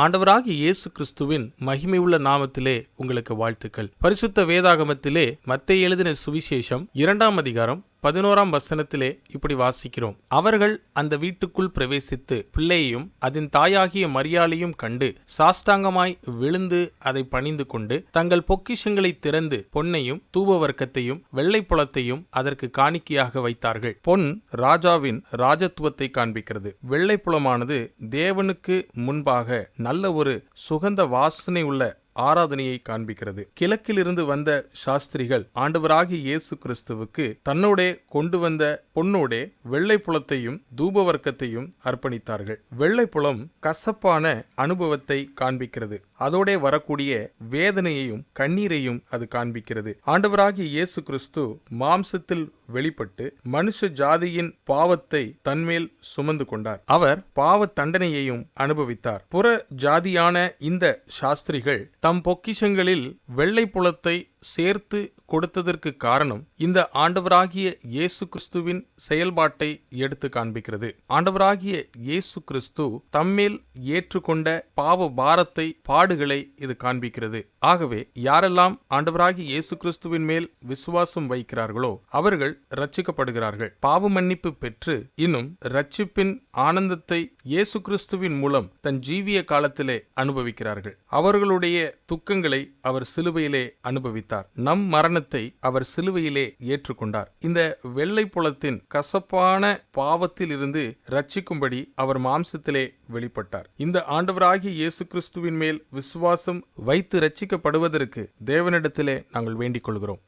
ஆண்டவராகிய இயேசு கிறிஸ்துவின் மகிமையுள்ள நாமத்திலே உங்களுக்கு வாழ்த்துக்கள். பரிசுத்த வேதாகமத்திலே மத்தை எழுதின சுவிசேஷம் இரண்டாம் அதிகாரம் பதினோராம் வசனத்திலே இப்படி வாசிக்கிறோம். அவர்கள் அந்த வீட்டுக்குள் பிரவேசித்து பிள்ளையையும் அதன் தாயாகிய மரியாளையும் கண்டு சாஷ்டாங்கமாய் விழுந்து அதை பணிந்து கொண்டு தங்கள் பொக்கிஷங்களை திறந்து பொன்னையும் தூபவர்க்கத்தையும் வெள்ளைப்புலத்தையும் அதற்கு காணிக்கையாக வைத்தார்கள். பொன் ராஜாவின் ராஜத்துவத்தை காண்பிக்கிறது. வெள்ளைப்புலமானது தேவனுக்கு முன்பாக நல்ல ஒரு சுகந்த வாசனை உள்ள ஆராதனையை காண்பிக்கிறது. கிழக்கிலிருந்து வந்த சாஸ்திரிகள் ஆண்டவராகிய இயேசு கிறிஸ்துவுக்கு தன்னோடே கொண்டு வந்த பொன்னோடே வெள்ளை புலத்தையும் தூபவர்க்கத்தையும் அர்ப்பணித்தார்கள். வெள்ளை புலம் கசப்பான அனுபவத்தை காண்பிக்கிறது. அதோடே வரக்கூடிய வேதனையையும் கண்ணீரையும் அது காண்பிக்கிறது. ஆண்டவராகிய இயேசு கிறிஸ்து மாம்சத்தில் வெளிப்பட்டு மனுஷ ஜாதியின் பாவத்தை தன்மேல் சுமந்து கொண்டார். அவர் பாவ தண்டனையையும் அனுபவித்தார். புற ஜாதியான இந்த சாஸ்திரிகள் தம் பொக்கிஷங்களில் வெள்ளை புலத்தை சேர்த்து கொடுத்ததற்கு காரணம் இந்த ஆண்டவராகிய இயேசு கிறிஸ்துவின் செயல்பாட்டை எடுத்து காண்பிக்கிறது. ஆண்டவராகிய இயேசு கிறிஸ்து தம்மேல் ஏற்றுக்கொண்ட பாவ பாரத்தை பாடுகளை இது காண்பிக்கிறது. ஆகவே யாரெல்லாம் ஆண்டவராகிய இயேசு கிறிஸ்துவின் மேல் விசுவாசம் வைக்கிறார்களோ அவர்கள் ரட்சிக்கப்படுகிறார்கள் பாவ மன்னிப்பு பெற்று இன்னும் ரட்சிப்பின் ஆனந்தத்தை இயேசு கிறிஸ்துவின் மூலம் தன் ஜீவிய காலத்திலே அனுபவிக்கிறார்கள். அவர்களுடைய துக்கங்களை அவர் சிலுவையிலே அனுபவித்தார். நம் மரணத்தை அவர் சிலுவையிலே ஏற்றுக்கொண்டார். இந்த வெள்ளை புலத்தின் கசப்பான பாவத்தில் இருந்து ரட்சிக்கும்படி அவர் மாம்சத்திலே வெளிப்பட்டார். இந்த ஆண்டவராகிய இயேசு கிறிஸ்துவின் மேல் விசுவாசம் வைத்து ரட்சிக்கப்படுவதற்கு தேவனிடத்திலே நாங்கள் வேண்டிக் கொள்கிறோம்.